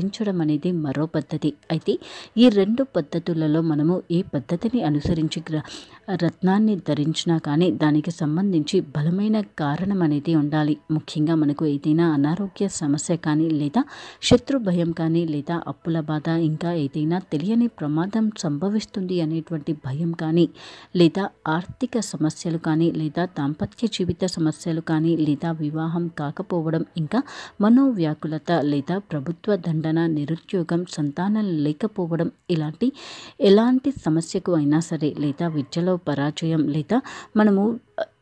ధరించడం అనేది మరో పద్ధతి. అయితే ఈ రెండు పద్ధతులలో మనము ఏ పద్ధతిని అనుసరించి రత్నాన్ని ధరించినా కానీ దానికి సంబంధించి బలమైన కారణం అనేది ఉండాలి. ముఖ్యంగా మనకు ఏదైనా అనారోగ్య సమస్య కానీ లేదా శత్రు భయం కానీ లేదా అప్పుల బాధ ఇంకా ఏదైనా తెలియని ప్రమాదం సంభవిస్తుంది అనేటువంటి భయం కానీ లేదా ఆర్థిక సమస్యలు కానీ లేదా దాంపత్య జీవిత సమస్యలు కానీ లేదా వివాహం కాకపోవడం ఇంకా మనోవ్యాకులత లేదా ప్రభుత్వ దండన నిరుద్యోగం సంతానం లేకపోవడం ఇలాంటి ఎలాంటి సమస్యకు అయినా సరే లేదా విద్యలో పరాజయం లేదా మనము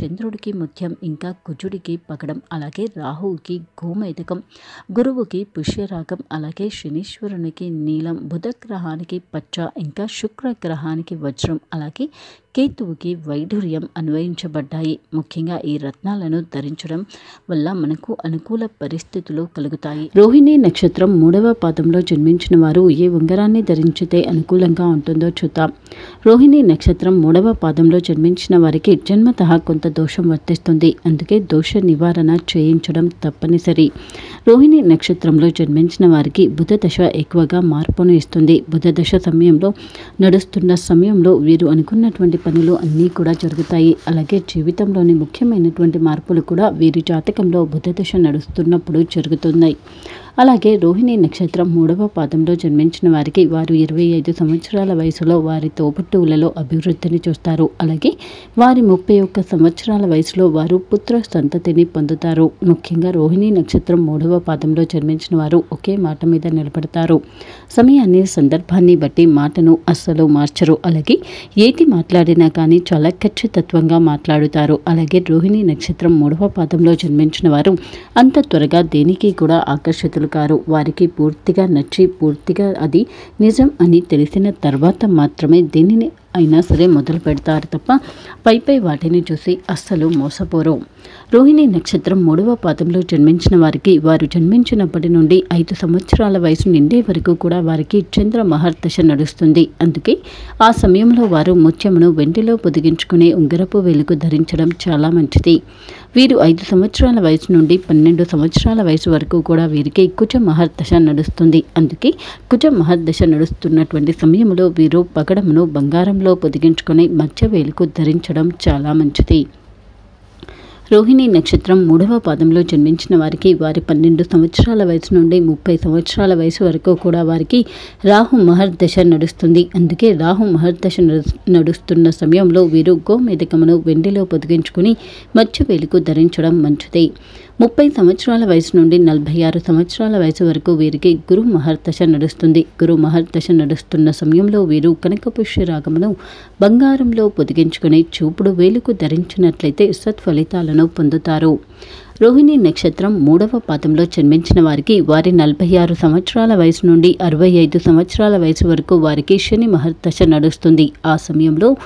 చంద్రుడికి ముత్యం ఇంకా కుజుడికి పగడం అలాగే రాహువుకి గోమేదకం గురువుకి పుష్యరాగం అలాగే శనీశ్వరునికి నీలం బుధ గ్రహానికి పచ్చ ఇంకా శుక్ర గ్రహానికి వజ్రం అలాగే కేతువుకి వైఢూర్యం అన్వయించబడ్డాయి. ముఖ్యంగా ఈ రత్నాలను ధరించడం వల్ల మనకు అనుకూల పరిస్థితులు కలుగుతాయి. రోహిణి నక్షత్రం మూడవ పాదంలో జన్మించిన వారు ఏ ఉంగరాన్ని ధరించితే అనుకూలంగా ఉంటుందో చూద్దాం. రోహిణి నక్షత్రం మూడవ పాదంలో జన్మించిన వారికి జన్మత కొంత దోషం వర్తిస్తుంది. అందుకే దోష నివారణ చేయించడం తప్పనిసరి. రోహిణి నక్షత్రంలో జన్మించిన వారికి బుధ దశ ఎక్కువగా మార్పును ఇస్తుంది. బుధ దశ సమయంలో నడుస్తున్న సమయంలో వీరు అనుకున్నటువంటి పనులు అన్నీ కూడా జరుగుతాయి. అలాగే జీవితంలోని ముఖ్యమైనటువంటి మార్పులు కూడా వీరి జాతకంలో బుధ దశ నడుస్తున్నప్పుడు జరుగుతున్నాయి. అలాగే రోహిణి నక్షత్రం మూడవ పాదంలో జన్మించిన వారికి వారు ఇరవై ఐదు సంవత్సరాల వయసులో వారి తోబుట్టువులలో అభివృద్ధిని చూస్తారు. అలాగే వారి ముప్పై ఒక్క సంవత్సరాల వయసులో వారు పుత్ర సంతతిని పొందుతారు. ముఖ్యంగా రోహిణి నక్షత్రం మూడవ పాదంలో జన్మించిన వారు ఒకే మాట మీద నిలబడతారు. సమయాన్ని సందర్భాన్ని బట్టి మాటను అస్సలు మార్చరు. అలాగే ఏది మాట్లాడినా కానీ చాలా ఖచ్చితత్వంగా మాట్లాడుతారు. అలాగే రోహిణి నక్షత్రం మూడవ పాదంలో జన్మించిన వారు అంత త్వరగా దేనికి కూడా ఆకర్షితులు కారు వారికి పూర్తిగా నచ్చి పూర్తిగా అది నిజం అని తెలిసిన తర్వాత మాత్రమే దీనిని అయినా సరే మొదలు పెడతారు తప్ప పై పై వాటిని చూసి అస్సలు మోసపోరు. రోహిణి నక్షత్రం మూడవ పాదంలో జన్మించిన వారికి వారు జన్మించినప్పటి నుండి ఐదు సంవత్సరాల వయసు నిండే వరకు కూడా వారికి చంద్ర మహర్దశ నడుస్తుంది. అందుకే ఆ సమయంలో వారు ముత్యమును వెండిలో పొదిగించుకునే ఉంగరపు వెలుగు ధరించడం చాలా మంచిది. వీరు ఐదు సంవత్సరాల వయసు నుండి పన్నెండు సంవత్సరాల వయసు వరకు కూడా వీరికి కుజ మహర్దశ నడుస్తుంది. అందుకే కుజ మహర్దశ నడుస్తున్నటువంటి సమయంలో వీరు పగడమును బంగారం బంగారంలో పొదిగించుకొని మధ్య వేలుకు ధరించడం చాలా మంచిది. రోహిణి నక్షత్రం మూడవ పాదంలో జన్మించిన వారికి వారి పన్నెండు సంవత్సరాల వయసు నుండి ముప్పై సంవత్సరాల వయసు వరకు కూడా వారికి రాహు మహర్దశ నడుస్తుంది. అందుకే రాహు మహర్దశ నడుస్తున్న సమయంలో వీరు గోమేధికమును వెండిలో పొదిగించుకుని మధ్య వేలుకు ధరించడం మంచిది. ముప్పై సంవత్సరాల వయసు నుండి నలభై ఆరు సంవత్సరాల వయసు వరకు వీరికి గురు మహర్దశ నడుస్తుంది. గురు మహర్దశ నడుస్తున్న సమయంలో వీరు కనకపుష్య రాగమును బంగారంలో పొదిగించుకుని చూపుడు వేలుకు ధరించినట్లయితే సత్ఫలితాలను పొందుతారు. రోహిణి నక్షత్రం మూడవ పాదంలో జన్మించిన వారికి వారి నలభై ఆరు సంవత్సరాల వయసు నుండి అరవై ఐదు సంవత్సరాల వయసు వరకు వారికి శని మహర్దశ నడుస్తుంది. ఆ సమయంలో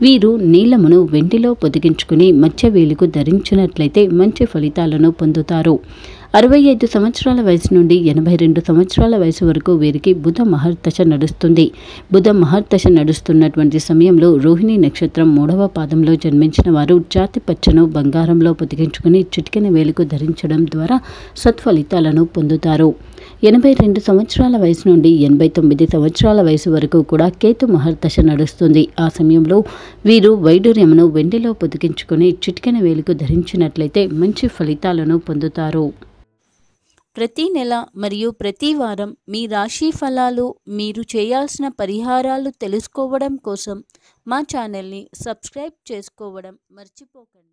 వీరు నీలమును వెండిలో పొదిగించుకుని మధ్య వేలుకు ధరించినట్లయితే మంచి ఫలితాలను పొందుతారు. అరవై ఐదు సంవత్సరాల వయసు నుండి ఎనభై రెండు సంవత్సరాల వయసు వరకు వీరికి బుధ మహర్దశ నడుస్తుంది. బుధ మహర్దశ నడుస్తున్నటువంటి సమయంలో రోహిణి నక్షత్రం మూడవ పాదంలో జన్మించిన వారు జాతి పచ్చను బంగారంలో పొదిగించుకుని చిటికెన వేలుకు ధరించడం ద్వారా సత్ఫలితాలను పొందుతారు. ఎనభై రెండు సంవత్సరాల వయసు నుండి ఎనభై తొమ్మిది సంవత్సరాల వయసు వరకు కూడా కేతు మహర్దశ నడుస్తుంది. ఆ సమయంలో వీరు వైడూర్యమును వెండిలో పొదిగించుకుని చిటికెన వేలుకు ధరించినట్లయితే మంచి ఫలితాలను పొందుతారు. ప్రతి నెల మరియు ప్రతి వారం మీ రాశి ఫలాలు మీరు చేయాల్సిన పరిహారాలు తెలుసుకోవడం కోసం మా ఛానల్ని సబ్స్క్రైబ్ చేసుకోవడం మర్చిపోకండి.